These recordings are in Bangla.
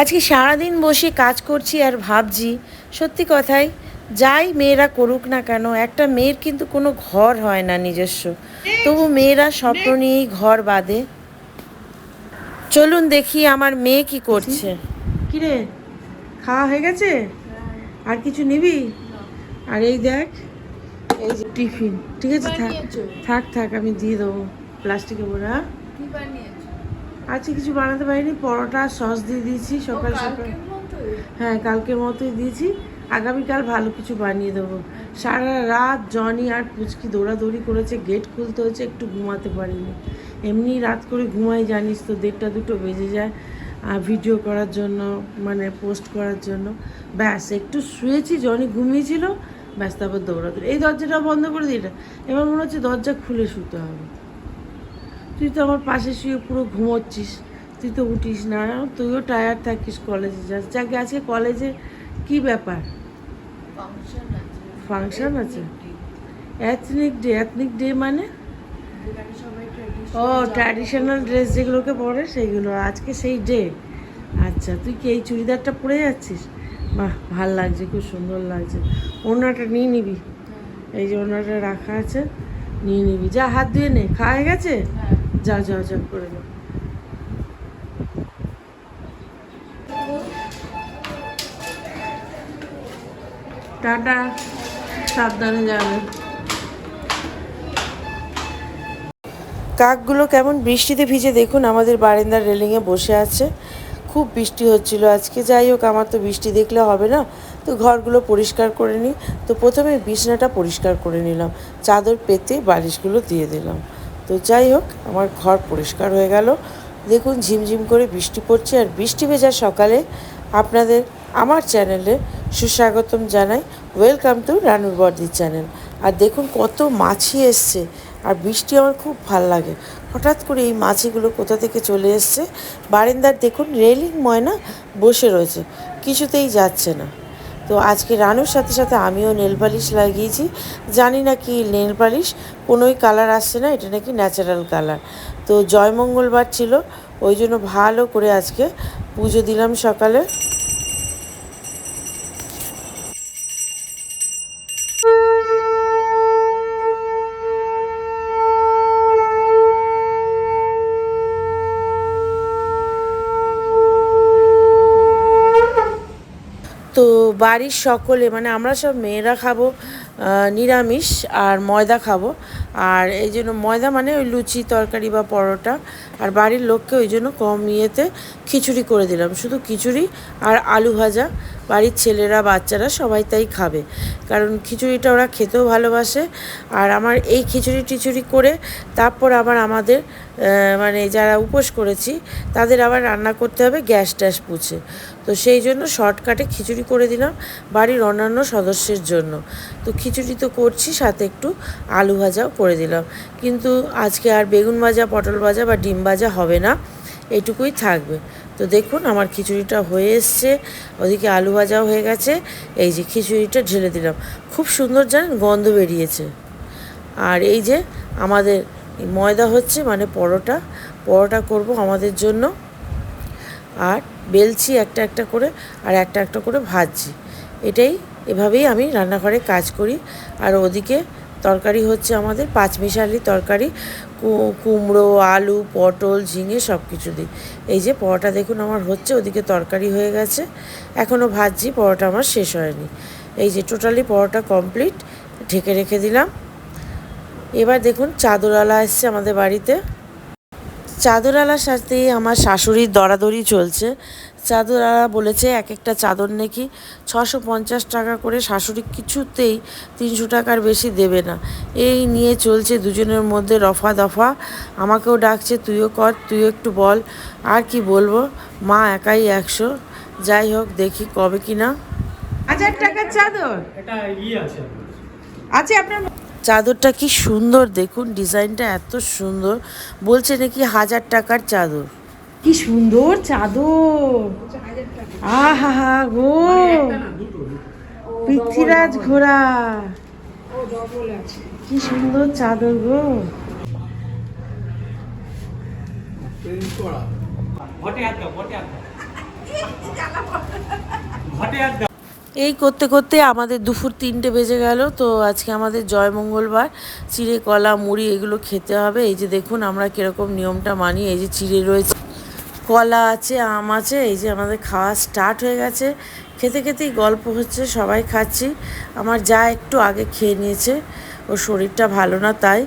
আজকে সারাদিন বসে কাজ করছি আর ভাবছি সত্যি কথাই যাই মেয়েরা করুক না কেন একটা মেয়ের কিন্তু কোনো ঘর হয় না নিজস্ব। তবু মেয়েরা স্বপ্ন নিয়েই ঘর বাঁধে। চলুন দেখি আমার মেয়ে কি করছে। কিরে খাওয়া হয়ে গেছে? আর কিছু নিবি? আর এই দেখ এই যে টিফিন। ঠিক আছে থাক থাক থাক আমি দিয়ে দেবো। প্লাস্টিকে ভরা। আজকে কিছু বানাতে পারিনি পরোটা সস দিয়ে দিয়েছি সকাল সকাল হ্যাঁ কালকের মতোই দিয়েছি। আগামীকাল ভালো কিছু বানিয়ে দেবো। সারা রাত জনি আর পুচকি দৌড়াদৌড়ি করেছে গেট খুলতে হচ্ছে একটু ঘুমাতে পারিনি। এমনি রাত করে ঘুমাই জানিস তো দেড়টা দুটো বেজে যায় আর ভিডিও করার জন্য মানে পোস্ট করার জন্য। ব্যাস একটু শুয়েছি জনি ঘুমিয়েছিল ব্যাস তারপর দৌড়াদৌড়ি। এই দরজাটা বন্ধ করে দিই এটা এবার মনে হচ্ছে দরজা খুলে শুতে হবে। তুই তো আমার পাশে শুয়ে পুরো ঘুমোচ্ছিস। তুই তো উঠিস না তুইও টায়ার্ড থাকিস কলেজে যাস যাকে আজকে কলেজে কি ব্যাপার? ফাংশন আছে। এথনিক ডে এথনিক ডে মানে? ও ট্র্যাডিশনাল ড্রেস যেগুলোকে পরে সেইগুলো। আজকে সেই ডে আচ্ছা তুই কি এই চুড়িদারটা পরে যাচ্ছিস? বাহ ভালো লাগছে খুব সুন্দর লাগছে। ওনাটা নিয়ে নিবি। এই যে ওনাটা রাখা আছে। নিয়ে নিবি। যা হাত ধুয়ে নে খাওয়া হয়ে গেছে? যা যা যা করে নে টাটা সাবধানে যাবে। কাকগুলো কেমন বৃষ্টিতে ভিজে দেখুন আমাদের বারান্দার রেলিংয়ে বসে আছে। খুব বৃষ্টি হচ্ছিল আজকে। যাই হোক আমার তো বৃষ্টি দেখলে হবে না। তো ঘরগুলো পরিষ্কার করে নিই। তো প্রথমে বিছনাটা পরিষ্কার করে নিলাম। চাদর পেতে বালিশগুলো দিয়ে দিলাম। তো যাই হোক, আমার ঘর পরিষ্কার হয়ে গেল। দেখুন, ঝিমঝিম করে বৃষ্টি পড়ছে আর বৃষ্টি ভেজা সকালে আপনাদের আমার চ্যানেলে সুস্বাগতম জানাই। ওয়েলকাম টু রানুর বর্দির চ্যানেল আর দেখুন, কত মাছি এসছে। আর বৃষ্টি আমার খুব ভালো লাগে। হঠাৎ করে এই মাছিগুলো কোথা থেকে চলে এসছে? বারান্দার দেখুন, রেলিং ময়না বসে রয়েছে। কিছুতেই যাচ্ছে না। তো আজকে রানুর সাথে সাথে আমিও নেল পালিশ লাগিয়েছি। জানি না কি নেল পালিশ, কোনোই কালার আসছে না, এটা নাকি ন্যাচারাল কালার তো জয়মঙ্গলবার ছিল, ওই জন্য ভালো করে আজকে পুজো দিলাম সকালে তো বাড়ির সকলে মানে আমরা সব মেয়েরা খাব নিরামিষ আর ময়দা খাব। আর এই জন্য ময়দা মানে ওই লুচি, তরকারি বা পরোটা। আর বাড়ির লোককে ওই জন্য কম ইয়েতে খিচুড়ি করে দিলাম। শুধু খিচুড়ি আর আলু ভাজা। বাড়ির ছেলেরা, বাচ্চারা সবাই তাই খাবে। কারণ খিচুড়িটা ওরা খেতেও ভালোবাসে। আর আমার এই খিচুড়ি টিচুড়ি করে তারপর আবার আমাদের মানে যারা উপোস করেছি, তাদের আবার রান্না করতে হবে গ্যাস ট্যাস পুছে। তো সেই জন্য শর্টকাটে খিচুড়ি করে দিলাম বাড়ির অন্যান্য সদস্যের জন্য। তো খিচুড়ি তো করছি, সাথে একটু আলু ভাজাও করে দিলাম। কিন্তু আজকে আর বেগুন ভাজা, পটল ভাজা বা ডিম ভাজা হবে না, এটুকুই থাকবে। তো দেখুন, আমার খিচুড়িটা হয়ে এসছে। ওদিকে আলু ভাজাও হয়ে গেছে। এই যে খিচুড়িটা ঢেলে দিলাম। খুব সুন্দর জানেন, গন্ধ বেরিয়েছে। আর এই যে আমাদের ময়দা হচ্ছে মানে পরোটা। পরোটা করব আমাদের জন্য। আর বেলছি একটা একটা করে, আর একটা একটা করে ভাজছি। এটাই এভাবেই আমি রান্নাঘরে কাজ করি। আর ওদিকে তরকারি হচ্ছে আমাদের পাঁচমিশালি তরকারি কুমড়ো, আলু, পটল, ঝিঙে সব কিছু দিই। এই যে পরোটা দেখুন আমার হচ্ছে, ওদিকে তরকারি হয়ে গেছে। এখনও ভাজছি, পরোটা আমার শেষ হয়নি। এই যে টোটালি পরোটা কমপ্লিট, ঢেকে রেখে দিলাম। এবার দেখুন চাদরওয়ালা এসছে আমাদের বাড়িতে। চাদরওয়ালার সাথে আমার শাশুড়ির দরাদরি চলছে। চাদরওয়ালা বলেছে এক একটা চাদর নাকি ছশো পঞ্চাশ টাকা করে শাশুড়ি কিছুতেই তিনশো টাকার বেশি দেবে না। এই নিয়ে চলছে দুজনের মধ্যে রফা দফা। আমাকেও ডাকছে তুইও কর তুইও একটু বল আর কি বলব? মা একাই একশো। যাই হোক দেখি কবে কি না হাজার টাকার চাদর? এটা আছে আপনার। চাদরটা কি সুন্দর দেখুন ডিজাইনটা এত সুন্দর। বলছে নাকি হাজার টাকার চাদর। কি সুন্দর চাদর। আহা হা গো পৃথ্বীরাজ ঘোড়া। কি সুন্দর চাদর গো। বটে হাত দাও। এই করতে করতে আমাদের দুপুর তিনটে বেজে গেল, তো আজকে আমাদের জয় মঙ্গলবার। চিড়ে, কলা, মুড়ি, এগুলো খেতে হবে। এই যে দেখুন আমরা কীরকম নিয়মটা মানি, এই যে চিড়ে রয়েছে, কলা আছে, আম আছে, এই যে আমাদের খাওয়া স্টার্ট হয়ে গেছে। খেতে খেতেই গল্প হচ্ছে, সবাই খাচ্ছি। আমার যা একটু আগে খেয়ে নিয়েছে, ওর শরীরটা ভালো না তাই।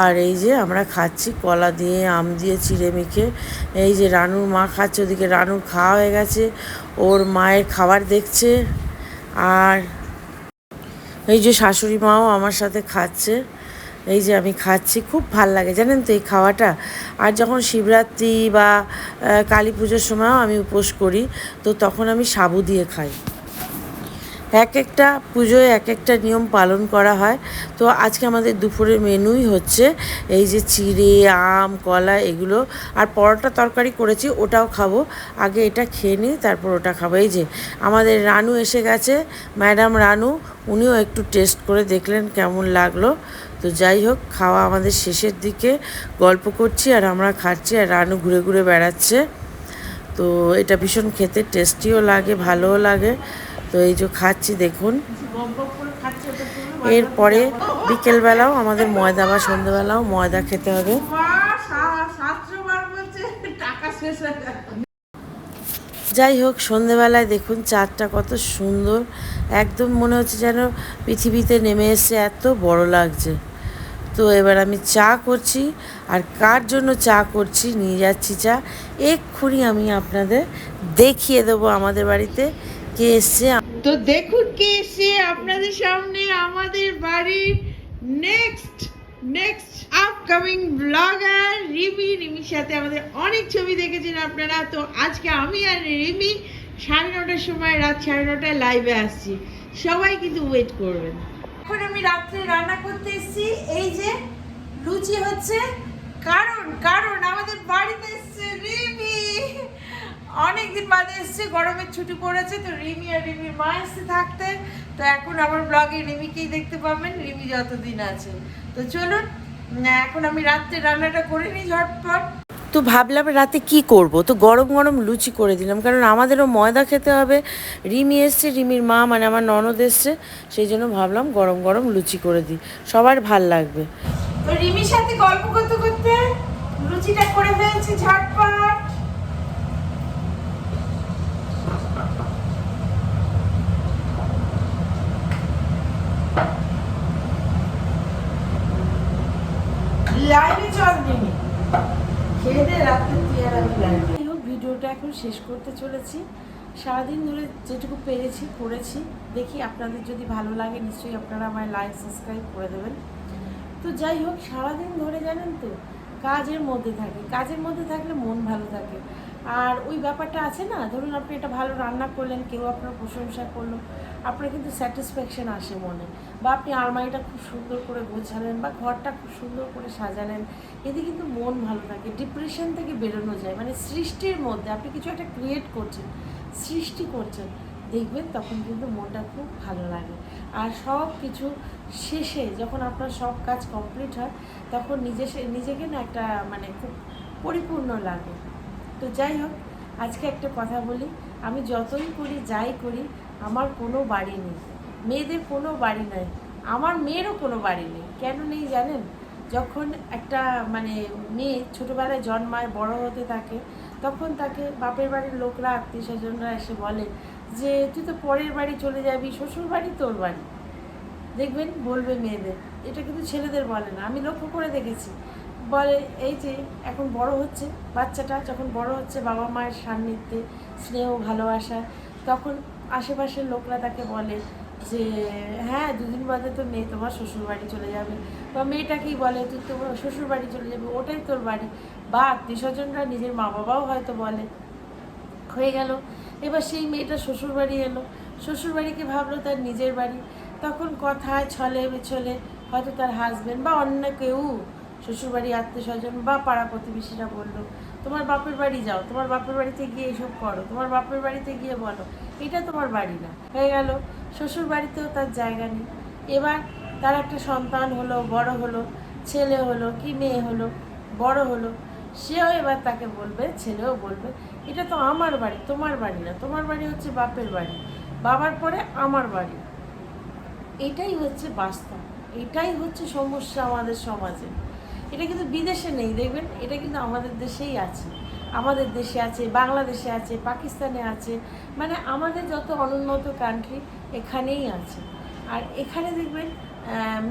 আর এই যে আমরা খাচ্ছি কলা দিয়ে, আম দিয়ে, চিড়ে মেখে। এই যে রানুর মা খাচ্ছে, ওদিকে রানুর খাওয়া হয়ে গেছে, ওর মায়ের খাবার দেখছে। আর এই যে শাশুড়ি মাও আমার সাথে খাচ্ছে, এই যে আমি খাচ্ছি, খুব ভালো লাগে, জানেন তো এই খাওয়াটা? আর যখন শিবরাত্রি বা কালী পুজোর সময়ও আমি উপোস করি, তো তখন আমি সাবু দিয়ে খাই। এক একটা পুজোয় এক একটা নিয়ম পালন করা হয়। তো আজকে আমাদের দুপুরের মেনুই হচ্ছে এই যে চিড়ে, আম, কলা এগুলো। আর পরোটা তরকারি করেছি, ওটাও খাব। আগে এটা খেয়ে নিই তারপর ওটা খাব। এই যে আমাদের রানু এসে গেছে। ম্যাডাম রানু, উনিও একটু টেস্ট করে দেখলেন কেমন লাগল। তো যাই হোক, খাওয়া আমাদের শেষের দিকে। গল্প করছি আর আমরা খাচ্ছি আর রানু ঘুরে ঘুরে বেড়াচ্ছে। তো এটা ভীষণ খেতে টেস্টিও লাগে, ভালোও লাগে। তো এই যে খাচ্ছি, দেখুন। এরপরে বিকেলবেলাও আমাদের ময়দা বা সন্ধ্যেবেলাও ময়দা খেতে হবে। যাই হোক, সন্ধেবেলায় দেখুন চাঁদটা কত সুন্দর। একদম মনে হচ্ছে যেন পৃথিবীতে নেমে এসে এত বড় লাগছে। তো এবার আমি চা করছি, আর কার জন্য চা করছি, নিয়ে যাচ্ছি চা। এক্ষুনি আমি আপনাদের দেখিয়ে দেবো আমাদের বাড়িতে কে এসছে। তো দেখুন কে এসে আপনাদের সামনে আমাদের বাড়ির next next upcoming blogger Rimi, রিমির সাথে আমাদের অনেক ছবি দেখেছেন আপনারা। তো আজকে আমি আর রিমি সাড়ে নটার সময়, রাত সাড়ে নটায় লাইভে আসছি। সবাই কিন্তু ওয়েট করবেন। এখন আমি রাত্রে রান্না করতে এসেছি। এই যে লুচি হচ্ছে। কারণ কারণ আমাদের বাড়িতে এসছে রিমি। অনেকদিন বাদে এসছে গরমের ছুটি পড়েছে তো রিমি আর রিমির মা এসছে থাকতে। তো এখন আমার ব্লগে রিমিকেই দেখতে পাবেন রিমি যতদিন আছে। তো চলুন এখন আমি রাত্রে রান্নাটা করে নিই ঝটপট। তো ভাবলাম রাতে কি করব? তো গরম গরম লুচি করে দিলাম কারণ আমাদেরও ময়দা খেতে হবে। রিমি এসছে রিমির মা মানে আমার ননদ এসছে সেই জন্য ভাবলাম গরম গরম লুচি করে দিই। সবার ভালো লাগবে। তো রিমির সাথে গল্প করতে করতে লুচিটা করে ফেলছি ঝটপট লাইভে চল রিমি খেয়ে দে রাত্রে তুই আর আমি লাইভে যাই হোক ভিডিওটা এখন শেষ করতে চলেছি। সারাদিন ধরে যেটুকু পেরেছি, করেছি। দেখি আপনাদের যদি ভালো লাগে, নিশ্চয়ই আপনারা আমায় লাইক সাবস্ক্রাইব করে দেবেন। তো যাই হোক, সারাদিন ধরে জানেন তো, কাজের মধ্যে থাকে। কাজের মধ্যে থাকলে মন ভালো থাকে। আর ওই ব্যাপারটা আছে না, ধরুন আপনি এটা ভালো রান্না করলেন, কেউ আপনার প্রশংসা করল আপনার কিন্তু স্যাটিসফ্যাকশন আসে মনে। বা আপনি আলমারিটা খুব সুন্দর করে গোছালেন বা ঘরটা খুব সুন্দর করে সাজালেন, এতে কিন্তু মন ভালো থাকে ডিপ্রেশন থেকে বেরোনো যায়। মানে সৃষ্টির মধ্যে আপনি কিছু একটা ক্রিয়েট করছেন, সৃষ্টি করছেন, দেখবেন তখন কিন্তু মনটা খুব ভালো লাগে। আর সব কিছু শেষে যখন আপনার সব কাজ কমপ্লিট হয়, তখন নিজে নিজেকে না একটা মানে খুব পরিপূর্ণ লাগে। তো যাই হোক, আজকে একটা কথা বলি, আমি যতই করি, যাই করি আমার কোনো বাড়ি নেই। মেয়েদের কোনো বাড়ি নেই। আমার মেয়েরও কোনো বাড়ি নেই। কেন নেই জানেন? যখন একটা মানে মেয়ে ছোটোবেলায় জন্মায়, বড় হতে থাকে, তখন তাকে বাপের বাড়ির লোকরা, আত্মীয় স্বজনরা এসে বলে যে, তুই তো পরের বাড়ি চলে যাবি, শ্বশুর বাড়ি তোর বাড়ি। দেখবেন বলবে মেয়েদের। এটা কিন্তু ছেলেদের বলে না। আমি লক্ষ্য করে দেখেছি। বলে, এই যে, এখন বড় হচ্ছে, বাচ্চাটা যখন বড় হচ্ছে, বাবা মায়ের সান্নিধ্যে, স্নেহ, ভালোবাসা, তখন আশেপাশের লোকরা তাকে বলে যে হ্যাঁ দুদিন বাদে তো মেয়ে তোমার শ্বশুর বাড়ি চলে যাবে। বা মেয়েটাকেই বলে, তুই তো শ্বশুর বাড়ি চলে যাবে, ওটাই তোর বাড়ি। বা আত্মীয় স্বজনরা নিজের মা বাবাও হয়তো বলে, হয়ে গেল। এবার সেই মেয়েটা শ্বশুর বাড়ি এলো। শ্বশুর বাড়িকে ভাবলো তার নিজের বাড়ি। তখন কথায় ছলে বেছলে হয়তো তার হাজবেন্ড বা অন্য কেউ শ্বশুরবাড়ি আত্মীয় স্বজন বা পাড়া প্রতিবেশীরা বলল, তোমার বাপের বাড়ি যাও, তোমার বাপের বাড়িতে গিয়ে এসব করো, তোমার বাপের বাড়িতে গিয়ে বলো, এটা তোমার বাড়ি না। হয়ে গেল শ্বশুর বাড়িতেও তার জায়গা নেই। এবার তার একটা সন্তান হলো, বড় হলো, ছেলে হলো কি মেয়ে হলো, বড় হলো, সেও এবার তাকে বলবে, ছেলেও বলবে, এটা তো আমার বাড়ি, তোমার বাড়ি না, তোমার বাড়ি হচ্ছে বাপের বাড়ি, বাবার পরে আমার বাড়ি। এটাই হচ্ছে বাস্তব, এটাই হচ্ছে সমস্যা আমাদের সমাজে। এটা কিন্তু বিদেশে নেই, দেখবেন? এটা কিন্তু আমাদের দেশেই আছে। আমাদের দেশে আছে, বাংলাদেশে আছে, পাকিস্তানে আছে মানে আমাদের যত অনুন্নত কান্ট্রি এখানেই আছে। আর এখানে দেখবেন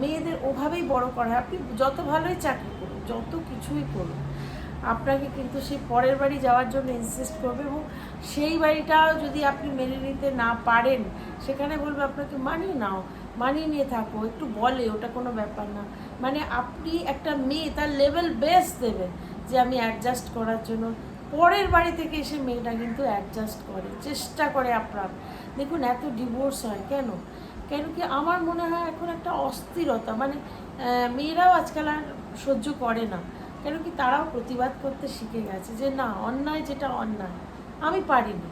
মেয়েদের ওভাবেই বড় করা হয় আপনি যত ভালোই চাকরি করুন, যত কিছুই করুন, আপনাকে কিন্তু সেই পরের বাড়ি যাওয়ার জন্য ইনসিস্ট করবে এবং সেই বাড়িটাও যদি আপনি মেনে নিতে না পারেন, সেখানে বলবে আপনাকে মানিয়ে নাও। মানিয়ে নিয়ে থাকো, একটু বলে, ওটা কোনো ব্যাপার না। মানে আপনি একটা মেয়ে, তার লেভেল বেস দেবেন যে আমি অ্যাডজাস্ট করার জন্য। পরের বাড়ি থেকে এসে মেয়েটা কিন্তু অ্যাডজাস্ট করে, চেষ্টা করে আপনার দেখুন, এত ডিভোর্স হয় কেন? কেন কি আমার মনে হয় এখন একটা অস্থিরতা। মানে মেয়েরাও আজকাল আর সহ্য করে না। কেন কি তারাও প্রতিবাদ করতে শিখে গেছে যে না, অন্যায় যেটা অন্যায়, আমি পারিনি।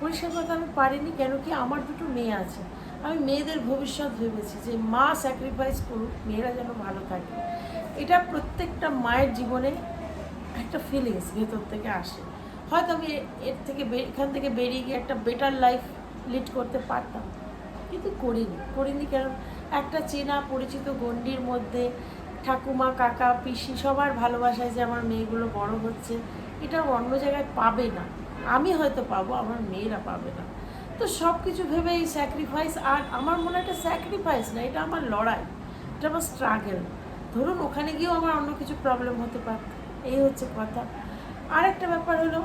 পরিষ্কার কথা, আমি পারিনি। কেন কি আমার দুটো মেয়ে আছে। আমি মেয়েদের ভবিষ্যৎ ভেবেছি যে মা স্যাক্রিফাইস করুক, মেয়েরা যেন ভালো থাকে। এটা প্রত্যেকটা মায়ের জীবনে একটা ফিলিংস ভেতর থেকে আসে। হয়তো আমি এর থেকে এখান থেকে বেরিয়ে গিয়ে একটা বেটার লাইফ লিড করতে পারতাম, কিন্তু করিনি। করিনি কারণ একটা চেনা পরিচিত গণ্ডির মধ্যে ঠাকুমা, কাকা, পিসি সবার ভালোবাসায় যে আমার মেয়েগুলো বড় হচ্ছে এটা অন্য জায়গায় পাবে না। আমি হয়তো পাবো, আমার মেয়েরা পাবে না। তো সব কিছু ভেবে এই স্যাক্রিফাইস আর আমার মনে এটা স্যাক্রিফাইস না, এটা আমার লড়াই, এটা আমার স্ট্রাগেল ধরুন ওখানে গিয়েও আমার অন্য কিছু প্রবলেম হতে পারত এই হচ্ছে কথা। আর একটা ব্যাপার হলো,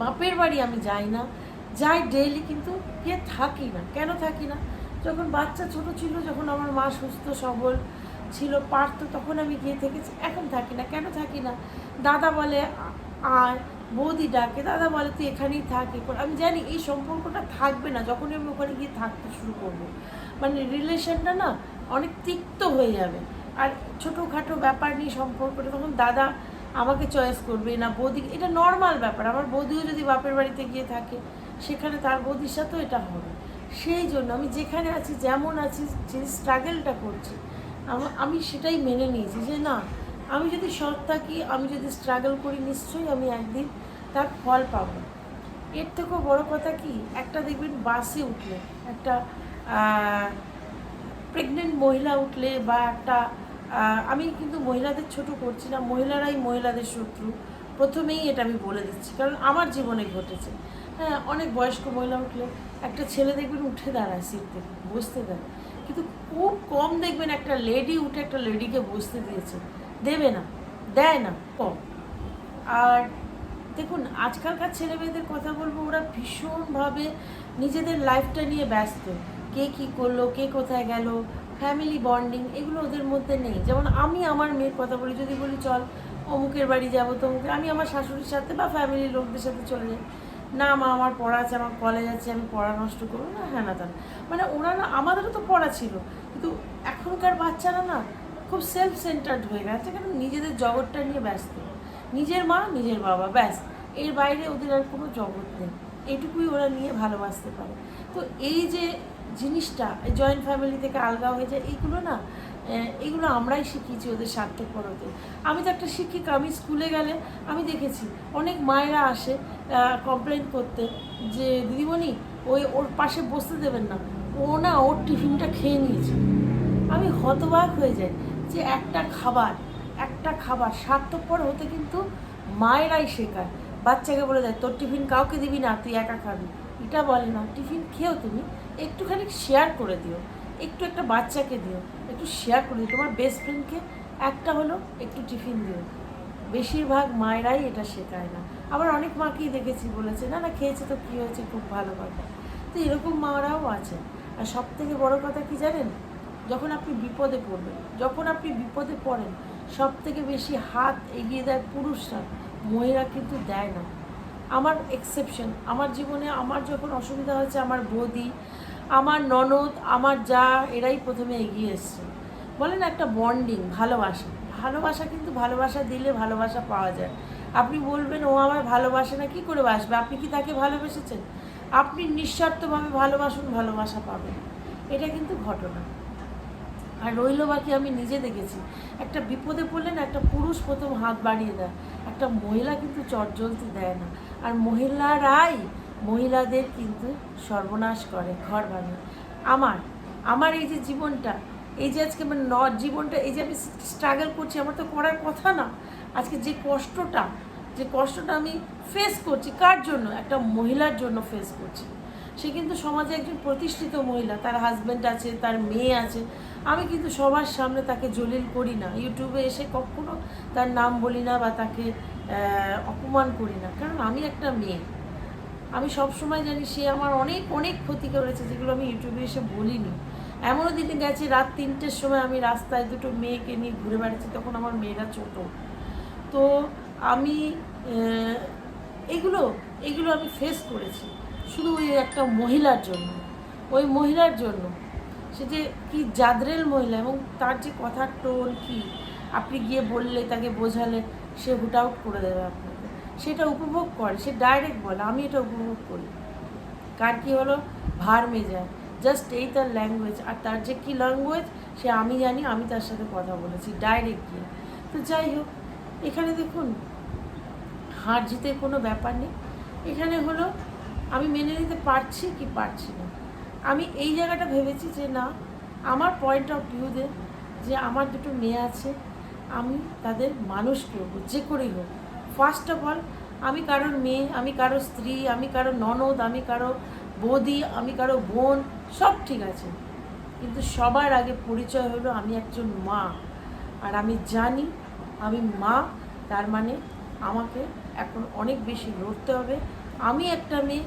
বাপের বাড়ি আমি যাই না, যাই ডেইলি কিন্তু গিয়ে থাকি না। কেন থাকি না? যখন বাচ্চা ছোট ছিল, যখন আমার মা সুস্থ, সবল ছিল, পারতো, তখন আমি গিয়ে থেকেছি, এখন থাকি না। কেন থাকি না? দাদা বলে আয় বৌদি ডাকে দাদা বলে তুই এখানেই থাক। আমি জানি এই সম্পর্কটা থাকবে না যখনই আমি ওখানে গিয়ে থাকতে শুরু করব। মানে রিলেশনটা না অনেক তিক্ত হয়ে যাবে। আর ছোটোখাটো ব্যাপার নিয়ে সম্পর্কটা তখন দাদা আমাকে চয়েস করবে, না বৌদি, এটা নর্মাল ব্যাপার। আমার বৌদিও যদি বাপের বাড়িতে গিয়ে থাকে, সেখানে তার বৌদির সাথেও এটা হবে। সেই জন্য আমি যেখানে আছি, যেমন আছি, যে স্ট্রাগেলটা করছি আমি সেটাই মেনে নিয়েছি যে না আমি যদি সৎ থাকি, আমি যদি স্ট্রাগল করি, নিশ্চয়ই আমি একদিন তার ফল পাবো। এর থেকেও বড় কথা কি, একটা দেখবেন বাসে উঠলে, একটা প্রেগনেন্ট মহিলা উঠলে বা একটা আমি কিন্তু মহিলাদের ছোট করছি না, মহিলারাই মহিলাদের শত্রু। প্রথমেই এটা আমি বলে দিচ্ছি, কারণ আমার জীবনে ঘটেছে। হ্যাঁ অনেক বয়স্ক মহিলা উঠলে, একটা ছেলে দেখবেন উঠে দাঁড়ায়, সিট থেকে, বসতে দেয়। কিন্তু খুব কম দেখবেন একটা লেডি উঠে একটা লেডিকে বসতে দিয়েছে। দেবে না, দেয় না, কম। আর দেখুন, আজকালকার ছেলে মেয়েদের কথা বলব, ওরা ভীষণভাবে নিজেদের লাইফটা নিয়ে ব্যস্ত। কে কী করল, কে কোথায় গেল ফ্যামিলি বন্ডিং এগুলো ওদের মধ্যে নেই। যেমন আমি আমার মেয়ের কথা বলি, যদি বলি, চল অমুকের বাড়ি যাব তমুকের আমি আমার শাশুড়ির সাথে বা ফ্যামিলির লোকদের সাথে চলে যাই। না মা, আমার পড়া আছে, আমার কলেজ আছে, আমি পড়া নষ্ট করব না। হ্যাঁ না, তা মানে ওরা না, আমাদেরও তো পড়া ছিল। কিন্তু এখনকার বাচ্চারা না খুব সেলফ সেন্টার্ড হয়ে গেছে। কারণ নিজেদের জগৎটা নিয়ে ব্যস্ত। নিজের মা, নিজের বাবা, ব্যাস। এর বাইরে ওদের আর কোনো জগৎ নেই। এটুকুই ওরা নিয়ে ভালোবাসতে পারে। তো এই যে জিনিসটা জয়েন্ট ফ্যামিলি থেকে আলগা হয়ে যায়, এইগুলো না এগুলো আমরাই শিখিয়েছি ওদের স্বার্থপরতে। আমি তো একটা শিক্ষিকা, আমি স্কুলে গেলে আমি দেখেছি অনেক মায়েরা আসে কমপ্লেন করতে যে, দিদিমণি, ওই ওর পাশে বসতে দেবেন না। ও না ওর টিফিনটা খেয়ে নিয়েছে। আমি হতবাক হয়ে যাই যে, একটা খাবার একটা খাবার স্বার্থপর হতে কিন্তু মায়েরাই শেখায়। বাচ্চাকে বলে দেয়, তোর টিফিন কাউকে দিবি না, তুই একা খাবি। এটা বলে না, টিফিন খেয়েও তুমি, একটুখানি শেয়ার করে দিও, একটু একটা বাচ্চাকে দিও। একটু শেয়ার করে দিও তোমার বেস্ট ফ্রেন্ডকে একটা হলো একটু টিফিন দিও। বেশিরভাগ মায়েরাই এটা শেখায় না। আবার অনেক মাকেই দেখেছি বলেছে, না না, খেয়েছে তো কী হয়েছে? খুব ভালো কথা। তো এরকম মারাও আছে। আর সব থেকে বড় কথা কি জানেন? যখন আপনি বিপদে পড়বেন, যখন আপনি বিপদে পড়েন সব থেকে বেশি হাত এগিয়ে দেয় পুরুষরা, মহিলা কিন্তু দেয় না। আমার এক্সেপশন আমার জীবনে আমার যখন অসুবিধা হয়েছে, আমার বৌদি আমার ননদ, আমার যা, এরাই প্রথমে এগিয়ে এসছে। বলেন একটা বন্ডিং ভালোবাসা। ভালোবাসা কিন্তু ভালোবাসা দিলে ভালোবাসা পাওয়া যায়। আপনি বলবেন, ও আমায় ভালোবাসে না, কি করে বাসবে? আপনি কি তাকে ভালোবেসেছেন? আপনি নিঃস্বার্থভাবে ভালোবাসুন, ভালোবাসা পাবেন। এটা কিন্তু ঘটনা। আর রইল বাকি আমি নিজে দেখেছি। একটা বিপদে পড়লে না, একটা পুরুষ প্রথম হাত বাড়িয়ে দেয়। একটা মহিলা কিন্তু চটজলতি দেয় না। আর মহিলারাই মহিলাদের কিন্তু সর্বনাশ করে, ঘর ভাঙে। আমার আমার এই যে জীবনটা, এই যে আজকে আমার ন, জীবনটা, এই যে আমি স্ট্রাগল করছি, আমার তো করার কথা না। আজকে যে কষ্টটা যে কষ্টটা আমি ফেস করছি, কার জন্য? একটা মহিলার জন্য ফেস করছি। সে কিন্তু সমাজে একজন প্রতিষ্ঠিত মহিলা, তার হাজব্যান্ড আছে, তার মেয়ে আছে। আমি কিন্তু সবার সামনে তাকে জলিল করি না। ইউটিউবে এসে কখনো তার নাম বলি না বা তাকে অপমান করি না। কারণ আমি একটা মেয়ে। আমি সব সময় জানি সে আমার অনেক অনেক ক্ষতি করেছে, যেগুলো আমি ইউটিউবে এসে বলিনি। এমনও দিনে গেছি, রাত তিনটের সময় আমি রাস্তায় দুটো মেয়েকে নিয়ে ঘুরে বেড়াচ্ছি, তখন আমার মেয়েরা ছোট। তো আমি এগুলো এগুলো আমি ফেস করেছি। শুধু ওই একটা মহিলার জন্য। ওই মহিলার জন্য। সে যে কি জাদরেল মহিলা এবং তার যে কথার টোন কি, আপনি গিয়ে বললে, তাকে বোঝালে, সে হুট আউট করে দেবে আপনাকে। সেটা উপভোগ করে, সে ডাইরেক্ট বলে, আমি এটা উপভোগ করি। কার কী হলো? ভার মেজায়। জাস্ট এই তার ল্যাঙ্গুয়েজ আর তার যে কী ল্যাঙ্গুয়েজ সে আমি জানি, আমি তার সাথে কথা বলেছি ডাইরেক্ট গিয়ে। তো যাই হোক, এখানে দেখুন, হার জিতের কোনো ব্যাপার নেই। এখানে হলো, আমি মেনে নিতে পারছি কি পারছি না। আমি এই জায়গাটা ভেবেছি যে না, আমার পয়েন্ট অফ ভিউতে যে আমার দুটো মেয়ে আছে, আমি তাদের মানুষ করব যে করেই হোক ফার্স্ট অফ অল আমি কারোর মেয়ে, আমি কারও স্ত্রী, আমি কারও ননদ, আমি কারও বৌদি, আমি কারও বোন, সব ঠিক আছে। কিন্তু সবার আগে পরিচয় হলো আমি একজন মা। আর আমি জানি, আমি মা, তার মানে আমাকে এখন অনেক বেশি লড়তে হবে। আমি একটা মেয়ে,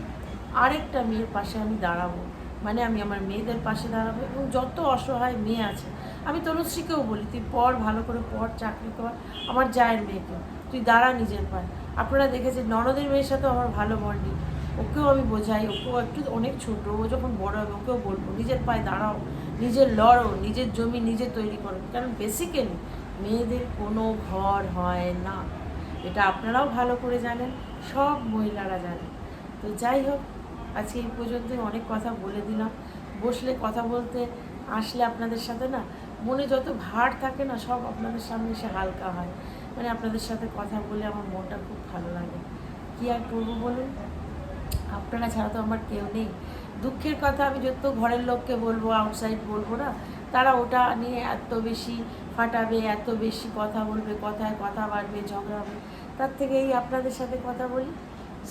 আরেকটা মেয়ের পাশে আমি দাঁড়াবো। মানে আমি আমার মেয়েদের পাশে দাঁড়াবো এবং যত অসহায় মেয়ে আছে, আমি তনুশ্রীকেও বলি, তুই পড়, ভালো করে পড়, চাকরি কর, আমার জায়ের মেয়েকে। তুই দাঁড়া নিজের পায়ে। আপনারা দেখেছেন, ননদের মেয়ের সাথেও আমার ভালো বন্ডিং। ওকেও আমি বোঝাই, ওকেও একটু অনেক ছোট, ও যখন বড় হবে ওকেও বলব, নিজের পায়ে দাঁড়াও, নিজের লড়ো, নিজের জমি নিজে তৈরি করো। কারণ বেসিক্যালি মেয়েদের কোনো ঘর হয় না। এটা আপনারাও ভালো করে জানেন, সব মহিলারা জানেন। তো যাই হোক, আজকে এই পর্যন্তই অনেক কথা বলে দিলাম। বসলে কথা বলতে, আসলে আপনাদের সাথে না মনে যত ভার থাকে না, সব আপনাদের সামনে এসে হালকা হয়। মানে আপনাদের সাথে কথা বলে আমার মনটা খুব ভালো লাগে। কী আর করব বলুন? আপনারা ছাড়া তো আমার কেউ নেই। দুঃখের কথা আমি যত ঘরের লোককে বলব আউটসাইড বলব না, তারা ওটা নিয়ে এত বেশি ফাটাবে, এত বেশি কথা বলবে, কথায় কথা বাড়বে, ঝগড়া হবে। তার থেকে এই আপনাদের সাথে কথা বলি,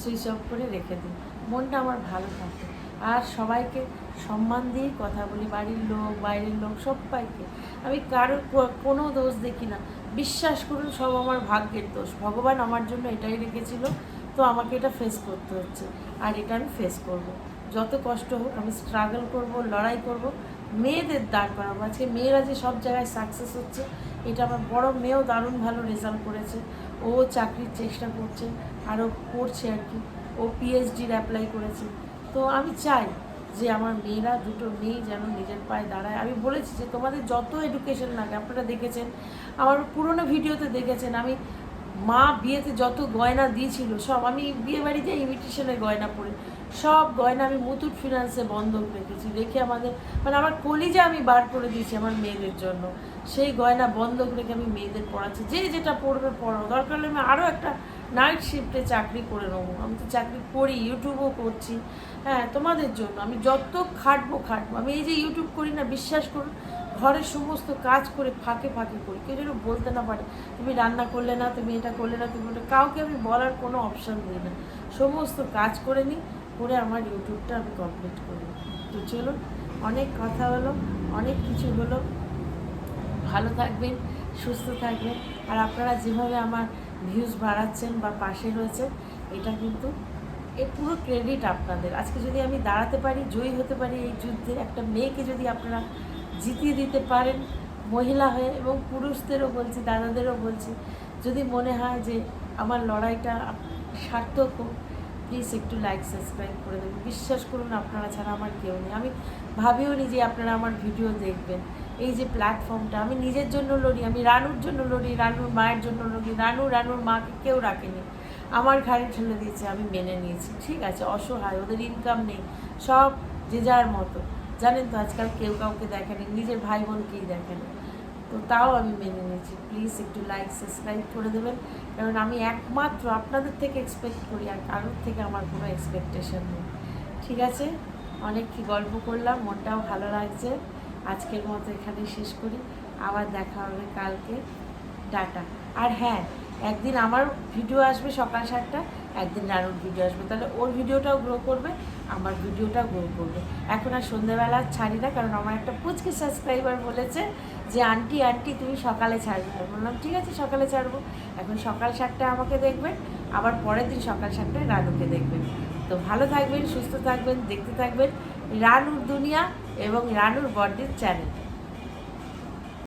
সুইচ অফ করে রেখে দিই মনটা আমার ভালো থাকে। আর সবাইকে সম্মান দিয়েই কথা বলি, বাড়ির লোক, বাইরের লোক, সবাইকে। আমি কারোর কোনো দোষ দেখি না। বিশ্বাস করুন, সব আমার ভাগ্যের দোষ। ভগবান আমার জন্য এটাই রেখেছিল, তো আমাকে এটা ফেস করতে হচ্ছে। আর এটা আমি ফেস করব। যত কষ্ট হোক, আমি স্ট্রাগল করব, লড়াই করব। মেয়েদের দাঁড় করাবো। আজকে মেয়েরা যে সব জায়গায় সাকসেস হচ্ছে, এটা আমার বড় মেয়েও দারুণ ভালো রেজাল্ট করেছে। ও চাকরির চেষ্টা করছে, আরও করছে আর কি। ও পিএইচডির অ্যাপ্লাই করেছে। তো আমি চাই যে আমার মেয়েরা, দুটো মেয়ে যেন নিজের পায়ে দাঁড়ায়। আমি বলেছি যে তোমাদের যত এডুকেশন লাগে, আপনারা দেখেছেন, আমার পুরোনো ভিডিওতে দেখেছেন, আমি মা বিয়েতে যত গয়না দিয়েছিল, সব আমি বিয়ে বাড়িতে ইমিটেশনের গয়না পরে, সব গয়না আমি মুথুট ফিনান্সে বন্ধক রেখেছি, রেখে আমাদের মানে আমার কলিজা আমি বার করে দিয়েছি আমার মেয়েদের জন্য। সেই গয়না বন্ধক রেখে আমি মেয়েদের পড়াচ্ছি, যে যেটা পড়বে পড়ো দরকার হলে আমি আরও একটা নাইট শিফটে চাকরি করে নেব। আমি তো চাকরি করি ইউটিউবও করছি। হ্যাঁ তোমাদের জন্য। আমি যত খাটবো খাটবো। আমি এই যে ইউটিউব করি না, বিশ্বাস করুন, ঘরের সমস্ত কাজ করে ফাঁকে ফাঁকে করি। কেউ যেন বলতে না পারে, তুমি রান্না করলে না, তুমি এটা করলে না, তুমি ওটা। কাউকে আমি বলার কোনো অপশান দিই না। সমস্ত কাজ করে নিই, করে আমার ইউটিউবটা আমি কমপ্লিট করি। তো চলুন, অনেক কথা হলো, অনেক কিছু হলো। ভালো থাকবেন, সুস্থ থাকবেন। আর আপনারা যেভাবে আমার ভিউজ বাড়াচ্ছেন বা পাশে রয়েছে এটা কিন্তু এ পুরো ক্রেডিট আপনাদের। আজকে যদি আমি দাঁড়াতে পারি, জয়ী হতে পারি এই যুদ্ধে, একটা মেয়েকে যদি আপনারা জিতিয়ে দিতে পারেন, মহিলা হয়ে এবং পুরুষদেরও বলছি, দাদাদেরও বলছি, যদি মনে হয় যে আমার লড়াইটা সার্থক প্লিজ একটু লাইক সাবস্ক্রাইব করে দেবেন। বিশ্বাস করুন, আপনারা ছাড়া আমার কেউ নেই। আমি ভাবিও নি যে আপনারা আমার ভিডিও দেখবেন। এই যে প্ল্যাটফর্মটা আমি নিজের জন্য লড়ি, আমি রানুর জন্য লড়ি, রানুর মায়ের জন্য লড়ি, রানু, রানুর মাকে কেউ রাখেনি। আমার ঘাড়ে ঠেলে দিয়েছে, আমি মেনে নিয়েছি, ঠিক আছে? অসহায়, ওদের ইনকাম নেই, সব যে যার মতো। জানেন তো, আজকাল কেউ কাউকে দেখেনি, নিজের ভাই বোনকেই দেখেনি। তো তাও আমি মেনে নিয়েছি। প্লিজ একটু লাইক সাবস্ক্রাইব করে দেবেন। কারণ আমি একমাত্র আপনাদের থেকে এক্সপেক্ট করি, আর কারোর থেকে আমার কোনো এক্সপেকটেশন নেই। ঠিক আছে? অনেক কি গল্প করলাম, মনটাও ভালো লাগছে। আজকের মতো এখানে শেষ করি। আবার দেখা হবে কালকে। টাটা। আর হ্যাঁ একদিন আমার ভিডিও আসবে সকাল সাতটা, একদিন রানুর ভিডিও আসবে। তাহলে ওর ভিডিওটাও গ্রো করবে, আমার ভিডিওটাও গ্রো করবে। এখন আর সন্ধ্যেবেলা ছাড়ি না, কারণ আমার একটা পুচকে সাবস্ক্রাইবার বলেছে যে, আন্টি আন্টি, তুমি সকালে ছাড়বে। আমি বললাম, ঠিক আছে, সকালে ছাড়বো। এখন সকাল সাতটায় আমাকে দেখবেন, আবার পরের দিন সকাল সাতটায় রানুকে দেখবেন। তো ভালো থাকবেন, সুস্থ থাকবেন, দেখতে থাকবেন। রানুর দুনিয়া এবং রানুর বর্ডের চ্যানেল